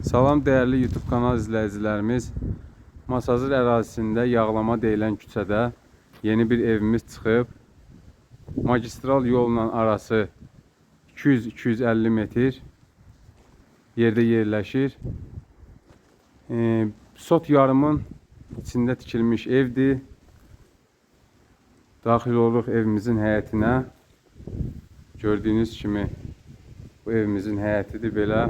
Salam değerli YouTube kanal izləyicilərimiz. Masazır ərazisində yağlama deyilən küçədə yeni bir evimiz çıxıb. Magistral yolla arası 200-250 metr yerdə yerləşir. Ee, Sot yarımın içində tikilmiş evdir. Daxil oluruq evimizin həyətinə. Gördüyünüz kimi bu evimizin həyətidir belə.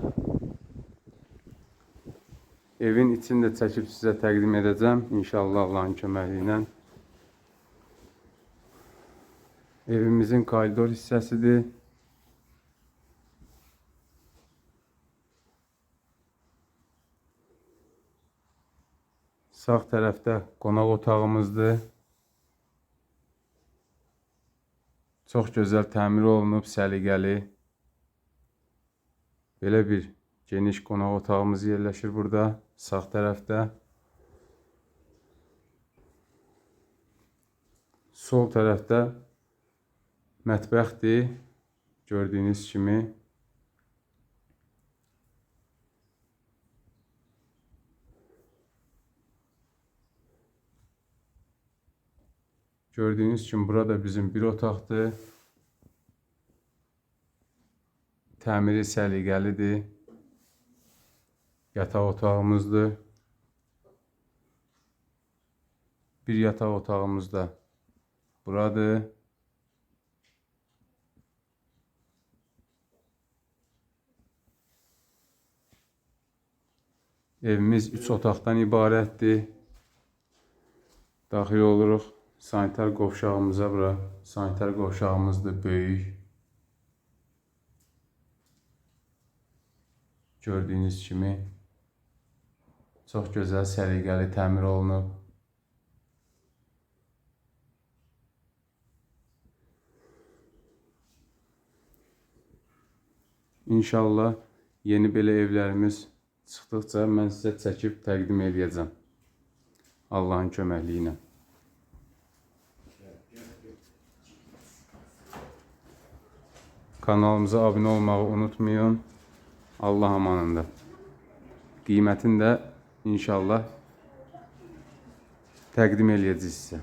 Evin içini də çəkib sizə təqdim edəcəm inşallah Allahın köməyi. Evimizin koridor hissəsidir. Sağ tərəfdə qonaq otağımızdır. Çox gözəl təmir olunub, səliqəli. Belə bir geniş qonaq otağımız yerləşir burada, sağ tərəfdə. Sol tərəfdə mətbəxdir. Gördüyünüz kimi. Gördüyünüz kimi burada bizim bir otaqdır. Təmiri səliqəlidir. Yataq otağımızdır. Bir yataq otağımız da buradır. Evimiz 3 otaqdan ibarətdir. Daxil oluruq sanitar qovşağımıza bura. Sanitar qovşağımızdır böyük. Gördüyünüz kimi çox gözəl səliqəli təmir olunub. İnşallah yeni belə evlərimiz çıxdıqca mən sizə çəkib təqdim edəcəm. Allahın köməkliyi ilə. Kanalımıza abunə olmağı unutmayın. Allah amanında. Qiymətini də inşallah təqdim eləyəcəyik sizə.